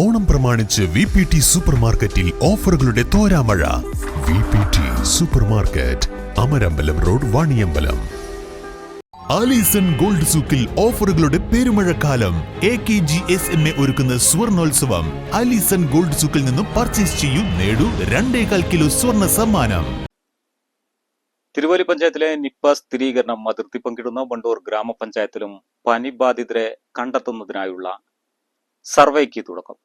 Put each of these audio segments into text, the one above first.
ഓണം പ്രമാണിച്ച് V P T super മാർക്കറ്റിൽ ഓഫറുകളുടെ തോരാമഴ. V P T super market Amarambalam road Vaniyambalam. Alison gold സൂക്കിൽ ഓഫറുകളുടെ പെരുമഴക്കാലം. A K G S M A ഒരുക്കുന്ന സ്വർണോത്സവം. Alison gold സൂക്കിൽ നിന്നും purchase ചെയ്യൂ നേടൂ രണ്ടേകാൽ കിലോ സ്വർണ സമ്മാനം. തിരുവല്ലി പഞ്ചായത്തിലെ നിപ്പ സ്ഥിരീകരണം അതിർത്തി പങ്കിടുന്ന വണ്ടൂർ ഗ്രാമപഞ്ചായത്തിലും പനി ബാധിതരെ കണ്ടെത്തുന്നതിനായുള്ള സർവേക്ക് തുടക്കം.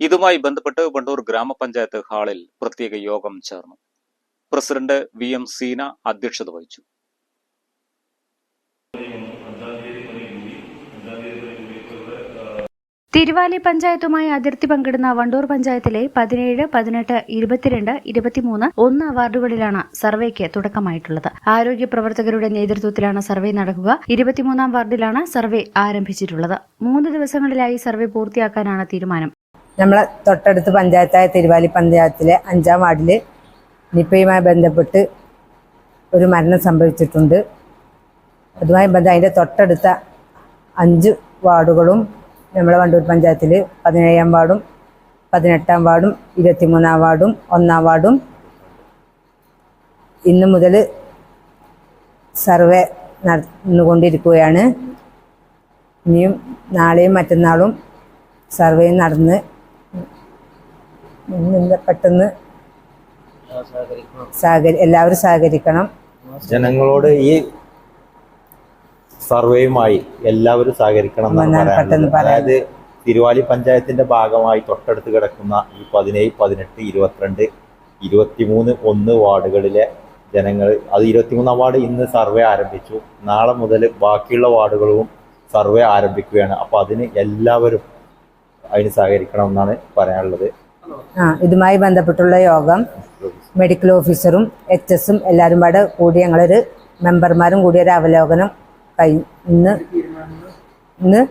ഇതുമായി ബന്ധപ്പെട്ട് വണ്ടൂർ ഗ്രാമപഞ്ചായത്ത് ഹാളിൽ പ്രത്യേക യോഗം ചേർന്നു. പ്രസിഡന്റ് വി എം സീന അധ്യക്ഷത വഹിച്ചു. തിരുവാലി പഞ്ചായത്തുമായി അതിർത്തി പങ്കിടുന്ന വണ്ടൂർ പഞ്ചായത്തിലെ പതിനേഴ് പതിനെട്ട് ഇരുപത്തിരണ്ട് ഇരുപത്തിമൂന്ന് ഒന്ന് വാർഡുകളിലാണ് സർവേക്ക് തുടക്കമായിട്ടുള്ളത്. ആരോഗ്യ പ്രവർത്തകരുടെ നേതൃത്വത്തിലാണ് സർവേ നടക്കുക. ഇരുപത്തിമൂന്നാം വാർഡിലാണ് സർവേ ആരംഭിച്ചിട്ടുള്ളത്. മൂന്ന് ദിവസങ്ങളിലായി സർവേ പൂർത്തിയാക്കാനാണ് തീരുമാനം. നമ്മളെ തൊട്ടടുത്ത് പഞ്ചായത്തായ തിരുവാലി പഞ്ചായത്തിലെ അഞ്ചാം വാർഡിൽ നിപ്പയുമായി ബന്ധപ്പെട്ട് ഒരു മരണം സംഭവിച്ചിട്ടുണ്ട്. അതുമായി ബന്ധം അതിന്റെ തൊട്ടടുത്ത അഞ്ച് വാർഡുകളും നമ്മളെ വണ്ടൂർ പഞ്ചായത്തിൽ പതിനേഴാം വാർഡും പതിനെട്ടാം വാർഡും ഇരുപത്തിമൂന്നാം വാർഡും ഒന്നാം വാർഡും. ഇന്ന് മുതൽ സർവേ നടന്നുകൊണ്ടിരിക്കുകയാണ്. ഇനിയും നാളെയും മറ്റന്നാളും സർവേ നടന്ന് ഇന്ന് പെട്ടെന്ന് സഹകരി എല്ലാവരും സഹകരിക്കണം. ജനങ്ങളോട് ഈ സർവേയുമായി എല്ലാവരും സഹകരിക്കണം എന്നാണ് അതായത് തിരുവാലി പഞ്ചായത്തിന്റെ ഭാഗമായി തൊട്ടടുത്ത് കിടക്കുന്ന ഈ പതിനേഴ് പതിനെട്ട് ഇരുപത്തിരണ്ട് ഇരുപത്തിമൂന്ന് ഒന്ന് വാർഡുകളിലെ ജനങ്ങൾ അത് ഇരുപത്തിമൂന്നാം വാർഡ് ഇന്ന് സർവേ ആരംഭിച്ചു. നാളെ മുതൽ ബാക്കിയുള്ള വാർഡുകളും സർവേ ആരംഭിക്കുകയാണ്. അപ്പോൾ അതിന് എല്ലാവരും അതിന് സഹകരിക്കണം എന്നാണ് പറയാനുള്ളത്. ആ ഇതുമായി ബന്ധപ്പെട്ടുള്ള യോഗം മെഡിക്കൽ ഓഫീസറും എച്ച് എസും എല്ലാവരും പാടെ കൂടി ഞങ്ങളൊരു മെമ്പർമാരും കൂടി ഒരു അവലോകനം കഴിഞ്ഞു ഇന്ന് ഇന്ന്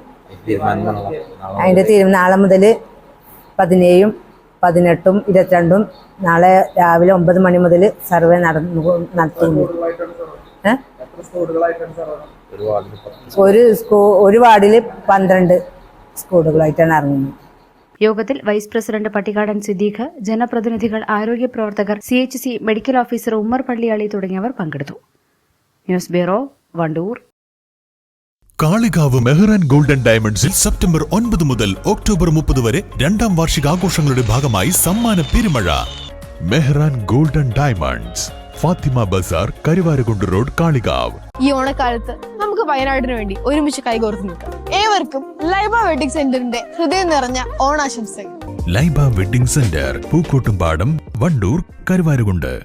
അതിന്റെ തീരുമാനം നാളെ മുതൽ പതിനേഴും പതിനെട്ടും ഇരുപത്തിരണ്ടും നാളെ രാവിലെ ഒമ്പത് മണി മുതൽ സർവേ നടന്നു നടത്തുന്നു. ഒരു സ്കൂ ഒരു വാർഡിൽ പന്ത്രണ്ട് സ്കൂളുകളായിട്ടാണ് ഇറങ്ങുന്നത്. യോഗത്തിൽ വൈസ് പ്രസിഡന്റ് പട്ടികാടൻ സിദ്ദീഖ് ജനപ്രതിനിധികൾ ആരോഗ്യ പ്രവർത്തകർ C H C medical officer Ummer Palliyali തുടങ്ങിയവർ പങ്കെടുത്തു. News bureau Wandoor. Kalikavu Mehran golden ഡയമണ്ട്സിൽ സെപ്റ്റംബർ ഒൻപത് മുതൽ ഒക്ടോബർ മുപ്പത് വരെ രണ്ടാം വാർഷികാഘോഷങ്ങളുടെ ഭാഗമായി സമ്മാന പെരുമഴ. Mehran golden diamonds. Fathima Bazar Karuvarakundu road Kalikavu. ഈ ഓണക്കാലത്ത് നമുക്ക് വയനാടിന് വേണ്ടി ഒരുമിച്ച് കൈകോർത്ത് നിൽക്കാം. ഏവർക്കും ലൈബ വെഡിങ് സെന്ററിന്റെ ഹൃദയം നിറഞ്ഞ ഓണാശംസകൾ. Laiba wedding centre Pookkottumpadam Wandoor Karuvarakundu.